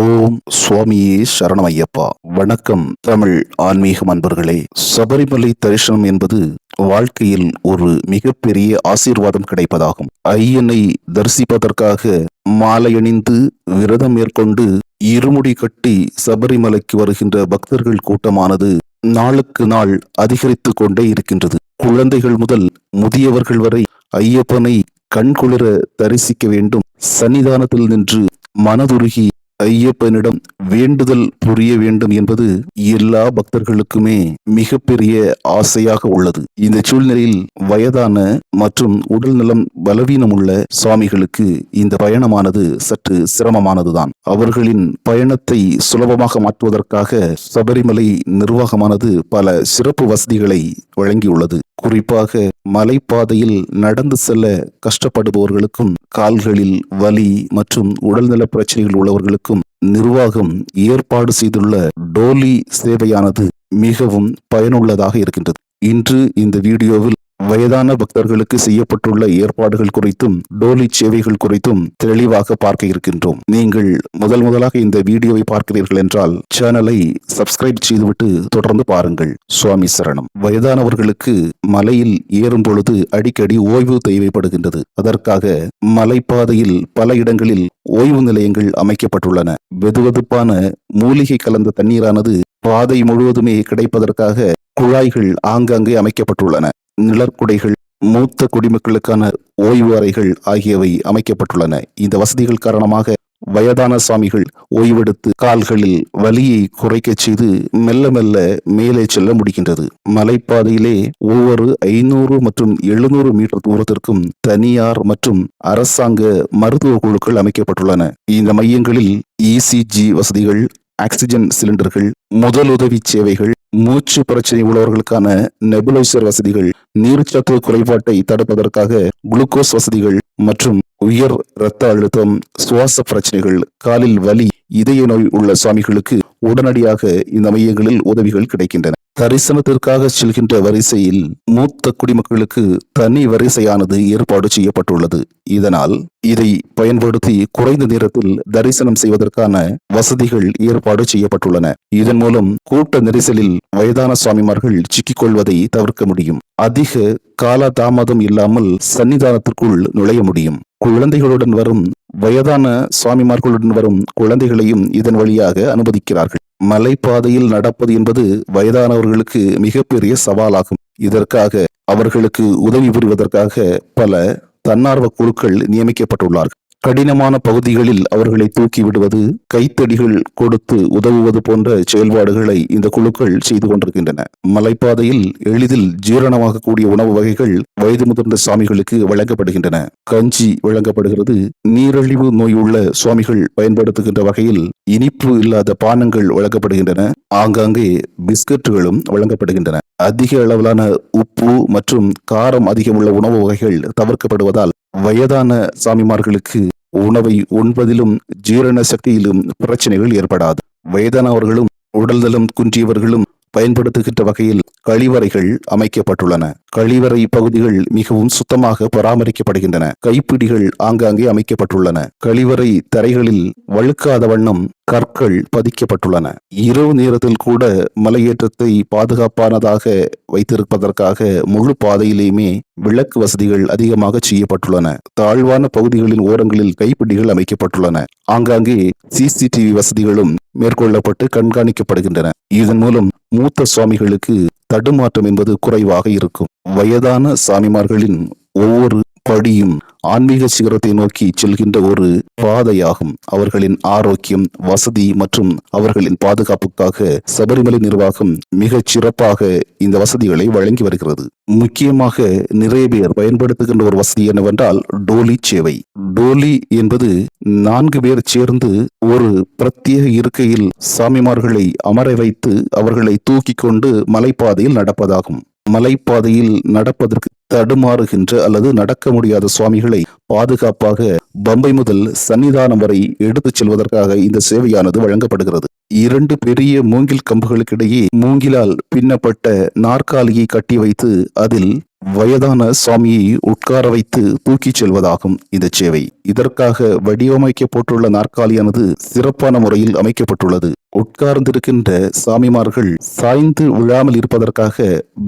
ஓம் சுவாமியே சரணம் ஐயப்பா வணக்கம் தமிழ் ஆன்மீகம் அன்பர்களே. சபரிமலை தரிசனம் என்பது வாழ்க்கையில் ஒரு மிகப்பெரிய ஆசீர்வாதம் கிடைப்பதாகும். ஐயனை தரிசிப்பதற்காக மாலையணிந்து விரதம் மேற்கொண்டு இருமுடி கட்டி சபரிமலைக்கு வருகின்ற பக்தர்கள் கூட்டமானது நாளுக்கு நாள் அதிகரித்து கொண்டே இருக்கின்றது. குழந்தைகள் முதல் முதியவர்கள் வரை ஐயப்பனை கண்குளிர தரிசிக்க வேண்டும். சன்னிதானத்தில் நின்று மனதுருகி ஐயப்பனிடம் வேண்டுதல் புரிய வேண்டும் என்பது எல்லா பக்தர்களுக்குமே மிகப்பெரிய ஆசையாக உள்ளது. இந்த சூழ்நிலையில் வயதான மற்றும் உடல்நலம் பலவீனமுள்ள சுவாமிகளுக்கு இந்த பயணமானது சற்று சிரமமானதுதான். அவர்களின் பயணத்தை சுலபமாக மாற்றுவதற்காக சபரிமலை நிர்வாகமானது பல சிறப்பு வசதிகளை வழங்கியுள்ளது. குறிப்பாக மலைப்பாதையில் நடந்து செல்ல கஷ்டப்படுபவர்களுக்கும் கால்களில் வலி மற்றும் உடல்நல பிரச்சனைகள் உள்ளவர்களுக்கும் நிர்வாகம் ஏற்பாடு செய்துள்ள டோலி சேவையானது மிகவும் பயனுள்ளதாக இருக்கின்றது. இன்று இந்த வீடியோவில் வயதான பக்தர்களுக்கு செய்யப்பட்டுள்ள ஏற்பாடுகள் குறித்தும் டோலி சேவைகள் குறித்தும் தெளிவாக பார்க்க இருக்கின்றோம். நீங்கள் முதல் முதலாக இந்த வீடியோவை பார்க்கிறீர்கள் என்றால் சேனலை சப்ஸ்கிரைப் செய்துவிட்டு தொடர்ந்து பாருங்கள். சுவாமி சரணம். வயதானவர்களுக்கு மலையில் ஏறும் பொழுது அடிக்கடி ஓய்வு தேவைப்படுகின்றது. அதற்காக மலைப்பாதையில் பல இடங்களில் ஓய்வு நிலையங்கள் அமைக்கப்பட்டுள்ளன. வெதுவெதுப்பான மூலிகை கலந்த தண்ணீரானது பாதை முழுவதுமே கிடைப்பதற்காக குழாய்கள் ஆங்காங்கே அமைக்கப்பட்டுள்ளன. நிழற்குடைகள் மூத்த குடிமக்களுக்கான ஓய்வு அறைகள் ஆகியவை அமைக்கப்பட்டுள்ளன. இந்த வசதிகள் காரணமாக வயதான சாமிகள் ஓய்வெடுத்து கால்களில் வலியை குறைக்கச் செய்து மெல்ல மெல்ல மேலே செல்ல முடிகின்றது. மலைப்பாதையிலே ஒவ்வொரு ஐநூறு மற்றும் எழுநூறு மீட்டர் தூரத்திற்கும் தனியார் மற்றும் அரசாங்க மருத்துவ குழுக்கள் அமைக்கப்பட்டுள்ளன. இந்த மையங்களில் இசிஜி வசதிகள் ஆக்சிஜன் சிலிண்டர்கள் முதலுதவி சேவைகள் மூச்சு பிரச்சனை உள்ளவர்களுக்கான நெபுலைசர் வசதிகள் நீர்ச்சத்து குறைபாட்டை தடுப்பதற்காக குளுக்கோஸ் வசதிகள் மற்றும் உயர் இரத்த அழுத்தம் சுவாச பிரச்சனைகள் காலில் வலி இதய நோய் உள்ள சுவாமிகளுக்கு உடனடியாக இந்த மையங்களில் உதவிகள் கிடைக்கின்றன. தரிசனத்திற்காக செல்கின்ற வரிசையில் மூத்த குடிமக்களுக்கு தனி வரிசையானது ஏற்பாடு செய்யப்பட்டுள்ளது. இதனால் இதை பயன்படுத்தி குறைந்த நேரத்தில் தரிசனம் செய்வதற்கான வசதிகள் ஏற்பாடு செய்யப்பட்டுள்ளன. இதன் மூலம் கூட்ட நெரிசலில் வயதான சுவாமிமார்கள் சிக்கிக் கொள்வதை தவிர்க்க முடியும். அதிக கால தாமதம் இல்லாமல் சன்னிதானத்திற்குள் நுழைய முடியும். குழந்தைகளுடன் வரும் வயதான சுவாமிமார்களுடன் வரும் குழந்தைகளையும் இதன் வழியாக அனுமதிக்கிறார்கள். மலைப்பாதையில் நடப்பது என்பது வயதானவர்களுக்கு மிகப்பெரிய சவாலாகும். இதற்காக அவர்களுக்கு உதவி புரிவதற்காக பல தன்னார்வ குழுக்கள் நியமிக்கப்பட்டுள்ளார்கள். கடினமான பகுதிகளில் அவர்களை தூக்கி விடுவது கைத்தடிகள் கொடுத்து உதவுவது போன்ற செயல்பாடுகளை இந்த குழுக்கள் செய்து கொண்டிருக்கின்றன. மலைப்பாதையில் எளிதில் ஜீரணமாகக்கூடிய உணவு வகைகள் வயது முதிர்ந்த சாமிகளுக்கு வழங்கப்படுகின்றன. கஞ்சி வழங்கப்படுகிறது. நீரழிவு நோய் உள்ள சுவாமிகள் பயன்படுத்துகின்ற வகையில் இனிப்பு இல்லாத பானங்கள் வழங்கப்படுகின்றன. ஆங்காங்கே பிஸ்கட்டுகளும் வழங்கப்படுகின்றன. அதிக அளவிலான உப்பு மற்றும் காரம் அதிகமுள்ள உணவு வகைகள் தவிர்க்கப்படுவதால் வயதான சாமிமார்களுக்கு உணவை உண்பதிலும் ஜீரண சக்தியிலும் பிரச்சனைகள் ஏற்படாது. வயதானவர்களும் உடல்தலம் குன்றியவர்களும் பயன்படுத்துகின்ற வகையில் கழிவறைகள் அமைக்கப்பட்டுள்ளன. கழிவறை பகுதிகள் மிகவும் சுத்தமாக பராமரிக்கப்படுகின்றன. கைப்பிடிகள் ஆங்காங்கே அமைக்கப்பட்டுள்ளன. கழிவறை தரைகளில் வழுக்காத வண்ணம் கற்கள் பதிக்கப்பட்டுள்ளன. இரவு நேரத்தில் கூட மலையேற்றத்தை பாதுகாப்பானதாக வைத்திருப்பதற்காக முழு பாதையிலேயுமே விளக்கு வசதிகள் அதிகமாக செய்யப்பட்டுள்ளன. தாழ்வான பகுதிகளின் ஓரங்களில் கைப்பிடிகள் அமைக்கப்பட்டுள்ளன. ஆங்காங்கே சிசிடிவி வசதிகளும் மேற்கொள்ளப்பட்டு கண்காணிக்கப்படுகின்றன. இதன் மூலம் மூத்த சுவாமிகளுக்கு தடுமாற்றம் என்பது குறைவாக இருக்கும். வயதான சாமிமார்களின் ஒவ்வொரு படியும் ஆன்மீக சிகரத்தை நோக்கி செல்கின்ற ஒரு பாதையாகும். அவர்களின் ஆரோக்கியம் வசதி மற்றும் அவர்களின் பாதுகாப்புக்காக சபரிமலை நிர்வாகம் மிகச் சிறப்பாக இந்த வசதிகளை வழங்கி வருகிறது. முக்கியமாக நிறைய பேர் பயன்படுத்துகின்ற ஒரு வசதி என்னவென்றால் டோலி சேவை. டோலி என்பது நான்கு பேர் சேர்ந்து ஒரு பிரத்யேக இருக்கையில் சாமிமார்களை அமர வைத்து அவர்களை தூக்கி கொண்டு மலைப்பாதையில் நடப்பதாகும். மலைப்பாதையில் நடப்பதற்கு தடுமாறுகின்ற அல்லது நடக்க முடியாத சுவாமிகளை பாதுகாப்பாக பம்பை முதல் சன்னிதானம் வரை எடுத்துச் செல்வதற்காக இந்த சேவையானது வழங்கப்படுகிறது. இரண்டு பெரிய மூங்கில் கம்புகளுக்கிடையே மூங்கிலால் பின்னப்பட்ட நாற்காலியை கட்டி வைத்து அதில் வயதான சுவாமியை உட்கார வைத்து தூக்கிச் செல்வதாகும் இந்த சேவை. இதற்காக வடிவமைக்கப்பட்டுள்ள நாற்காலியானது சிறப்பான முறையில் அமைக்கப்பட்டுள்ளது. உட்கார்ந்திருக்கின்ற சாமிமார்கள் சாய்ந்து விழாமல் இருப்பதற்காக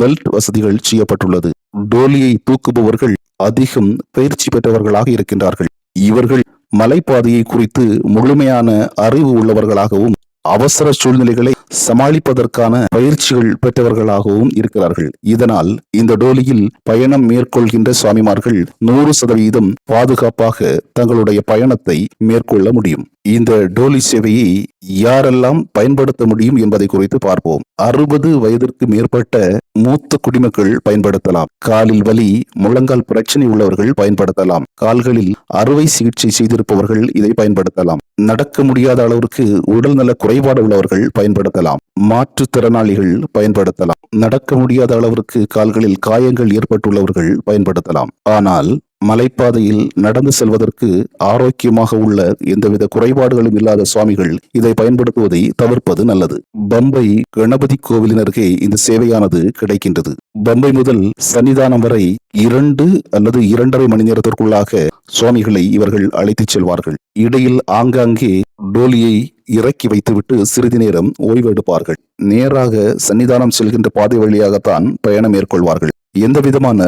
பெல்ட் வசதிகள் செய்யப்பட்டுள்ளது. டோலியை தூக்குபவர்கள் அதிகம் பயிற்சி பெற்றவர்களாக இருக்கின்றார்கள். இவர்கள் மலைப்பாதையை குறித்து முழுமையான அறிவு உள்ளவர்களாகவும் அவசர சூழ்நிலைகளை சமாளிப்பதற்கான பயிற்சிகள் பெற்றவர்களாகவும் இருக்கிறார்கள். இதனால் இந்த டோலியில் பயணம் மேற்கொள்கின்ற சுவாமிமார்கள் நூறு சதவீதம் பாதுகாப்பாக தங்களுடைய பயணத்தை மேற்கொள்ள முடியும். இந்த டோலி சேவையை யாரெல்லாம் பயன்படுத்த முடியும் என்பதை குறித்து பார்ப்போம். அறுபது வயதிற்கு மேற்பட்ட மூத்த குடிமக்கள் பயன்படுத்தலாம். காலில் வலி முழங்கால் பிரச்சனை உள்ளவர்கள் பயன்படுத்தலாம். கால்களில் அறுவை சிகிச்சை செய்திருப்பவர்கள் இதை பயன்படுத்தலாம். நடக்க முடியாத அளவிற்கு உடல்நல குறைபாடு உள்ளவர்கள் பயன்படுத்தலாம். மாற்றுத்திறனாளிகள் பயன்படுத்தலாம். நடக்க முடியாத அளவிற்கு கால்களில் காயங்கள் ஏற்பட்டுள்ளவர்கள் பயன்படுத்தலாம். ஆனால் மலைப்பாதையில் நடந்து செல்வதற்கு ஆரோக்கியமாக உள்ள எந்தவித குறைபாடுகளும் இல்லாத சுவாமிகள் இதை பயன்படுத்துவதை தவிர்ப்பது நல்லது. பம்பை கணபதி கோவிலின் அருகே இந்த சேவையானது கிடைக்கின்றது. பம்பை முதல் சன்னிதானம் வரை இரண்டு அல்லது இரண்டரை மணி நேரத்திற்குள்ளாக சுவாமிகளை இவர்கள் அழைத்துச் செல்வார்கள். இடையில் ஆங்காங்கே டோலியை இறக்கி வைத்துவிட்டு சிறிது நேரம் ஓய்வு எடுப்பார்கள் நேராக சன்னிதானம் செல்கின்ற பாதை வழியாகத்தான் பயணம் மேற்கொள்வார்கள். எந்த விதமான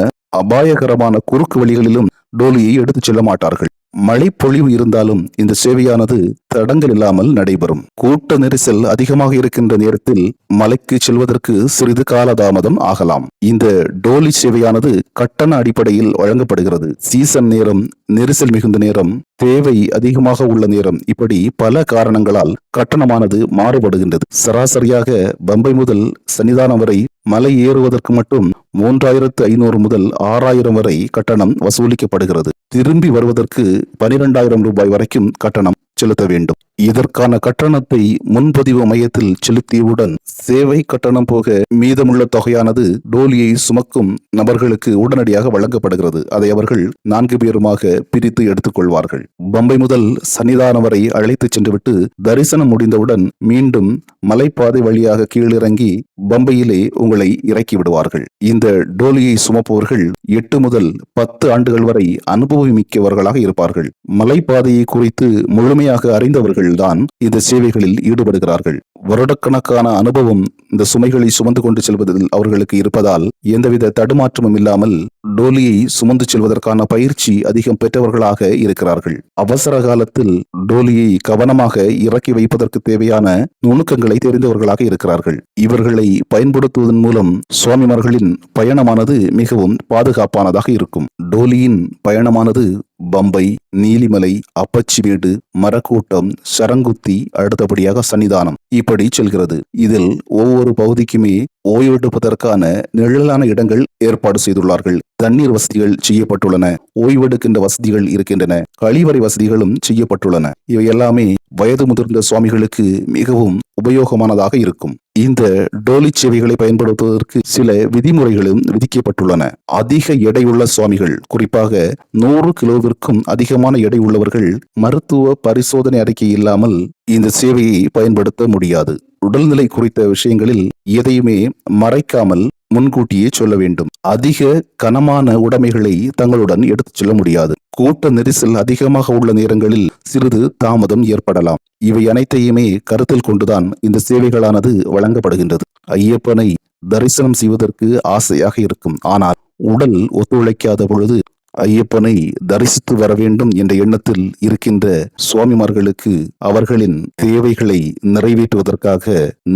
அபாயகரமான குறுக்கு வழிகளிலும் டோலியை எடுத்துச் செல்ல மாட்டார்கள். மழை பொழிவு இருந்தாலும் இந்த சேவையானது தடங்கள் இல்லாமல் நடைபெறும். கூட்ட நெரிசல் அதிகமாக இருக்கின்ற நேரத்தில் மலைக்கு செல்வதற்கு சிறிது காலதாமதம் ஆகலாம். இந்த டோலி சேவையானது கட்டண அடிப்படையில் வழங்கப்படுகிறது. சீசன் நேரம் நெரிசல் மிகுந்த நேரம் தேவை அதிகமாக உள்ள நேரம். இப்படி பல காரணங்களால் கட்டணமானது மாறுபடுகின்றது. சராசரியாக பம்பை முதல் சன்னிதானம் வரை மலை ஏறுவதற்கு மட்டும் மூன்றாயிரத்து ஐநூறு முதல் ஆறாயிரம் வரை கட்டணம் வசூலிக்கப்படுகிறது. திரும்பி வருவதற்கு பனிரெண்டாயிரம் ரூபாய் வரைக்கும் கட்டணம் செலுத்த வேண்டும். இதற்கான கட்டணத்தை முன்பதிவு மையத்தில் செலுத்தியவுடன் சேவை கட்டணம் போக மீதமுள்ள தொகையானது டோலியை சுமக்கும் நபர்களுக்கு உடனடியாக வழங்கப்படுகிறது. அதை அவர்கள் நான்கு பேருமாக பிரித்து எடுத்துக்கொள்வார்கள். பம்பை முதல் சன்னிதானம் வரை அழைத்துச் சென்றுவிட்டு தரிசனம் முடிந்தவுடன் மீண்டும் மலைப்பாதை வழியாக கீழிறங்கி பம்பையிலே உங்களை இறக்கி விடுவார்கள். இந்த டோலியை சுமப்பவர்கள் எட்டு முதல் பத்து ஆண்டுகள் வரை அனுபவமிக்கவர்களாக இருப்பார்கள். மலைப்பாதையை குறித்து முழுமையாக அறிந்தவர்கள் தான் இந்த சேவைகளில் ஈடுபடுகிறார்கள். வருடக்கணக்கான அனுபவம் இந்த சுமைகளை சுமந்து கொண்டு செல்வதில் அவர்களுக்கு இருப்பதால் எந்தவித தடுமாற்றமும் இல்லாமல் டோலியை சுமந்து செல்வதற்கான பயிற்சி அதிகம் பெற்றவர்களாக இருக்கிறார்கள். அவசர காலத்தில் டோலியை கவனமாக இறக்கி வைப்பதற்கு தேவையான நுணுக்கங்களை தெரிந்தவர்களாக இருக்கிறார்கள். இவர்களை பயன்படுத்துவதன் மூலம் சுவாமிமார்களின் பயணமானது மிகவும் பாதுகாப்பானதாக இருக்கும். டோலியின் பயணமானது பம்பை நீலிமலை அப்பச்சிமேடு மரக்கூட்டம் சரங்குத்தி அடுத்தபடியாக சன்னிதானம் இப்படி செல்கிறது. இதில் ஒவ்வொரு ஒவ்வொரு பகுதிக்குமே ஓய்வெடுப்பதற்கான நிழலான இடங்கள் ஏற்பாடு செய்துள்ளார்கள். தண்ணீர் வசதிகள் செய்யப்பட்டுள்ளன. ஓய்வெடுக்கின்ற வசதிகள் இருக்கின்றன. கழிவறை வசதிகளும் செய்யப்பட்டுள்ளன. இவை எல்லாமே வயது முதிர்ந்த சுவாமிகளுக்கு மிகவும் உபயோகமானதாக இருக்கும். இந்த டோலி சேவைகளை பயன்படுத்துவதற்கு சில விதிமுறைகளும் விதிக்கப்பட்டுள்ளன. அதிக எடையுள்ள சுவாமிகள் குறிப்பாக நூறு கிலோவிற்கும் அதிகமான எடை உள்ளவர்கள் மருத்துவ பரிசோதனை அறிக்கை இல்லாமல் இந்த சேவையை பயன்படுத்த முடியாது. உடல்நிலை குறித்த விஷயங்களில் எதையுமே மறைக்காமல் முன்கூட்டியே சொல்ல வேண்டும். அதிக கனமான உடைமைகளை தங்களுடன் எடுத்துச் செல்ல முடியாது. கூட்ட நெரிசல் அதிகமாக உள்ள நேரங்களில் சிறிது தாமதம் ஏற்படலாம். இவை அனைத்தையுமே கருத்தில் கொண்டுதான் இந்த சேவைகளானது வழங்கப்படுகின்றது. ஐயப்பனை தரிசனம் செய்வதற்கு ஆசையாக இருக்கும். ஆனால் உடல் ஒத்துழைக்காத பொழுது ஐயப்பனை தரிசித்து வர வேண்டும் என்ற எண்ணத்தில் இருக்கின்ற சுவாமிமார்களுக்கு அவர்களின் தேவைகளை நிறைவேற்றுவதற்காக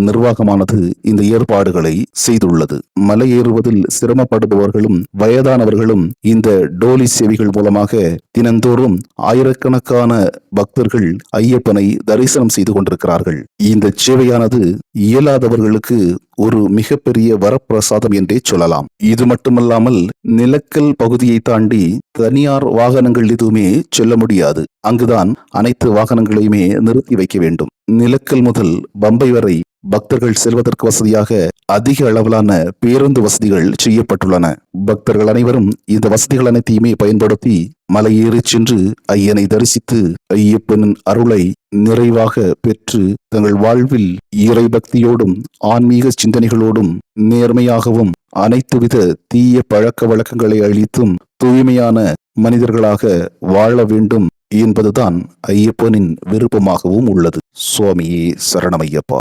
நிர்வாகமானது இந்த ஏற்பாடுகளை செய்துள்ளது. மலை ஏறுவதில் சிரமப்படுபவர்களும் வயதானவர்களும் இந்த டோலி சேவைகள் மூலமாக தினந்தோறும் ஆயிரக்கணக்கான பக்தர்கள் ஐயப்பனை தரிசனம் செய்து கொண்டிருக்கிறார்கள். இந்த சேவையானது இயலாதவர்களுக்கு ஒரு மிகப்பெரிய வரப்பிரசாதம் என்றே சொல்லலாம். இது மட்டுமல்லாமல் நிலக்கல் பகுதியை தாண்டி தனியார் வாகனங்கள் எதுவுமே செல்ல முடியாது. அங்குதான் அனைத்து வாகனங்களையுமே நிறுத்தி வைக்க வேண்டும். நிலக்கல் முதல் பம்பை வரை பக்தர்கள் செல்வதற்கு வசதியாக அதிக அளவிலான பேருந்து வசதிகள் செய்யப்பட்டுள்ளன. பக்தர்கள் அனைவரும் இந்த வசதிகள் அனைத்தையுமே பயன்படுத்தி மலையேறி சென்று ஐயனை தரிசித்து ஐயப்பனின் அருளை நிறைவாக பெற்று தங்கள் வாழ்வில் இறை பக்தியோடும் ஆன்மீக சிந்தனைகளோடும் நேர்மையாகவும் அனைத்துவித தீய பழக்க வழக்கங்களை அழித்தும் தூய்மையான மனிதர்களாக வாழ வேண்டும் என்பதுதான் ஐயப்பனின் விருப்பமாகவும் உள்ளது. சுவாமியே சரணமையப்பா.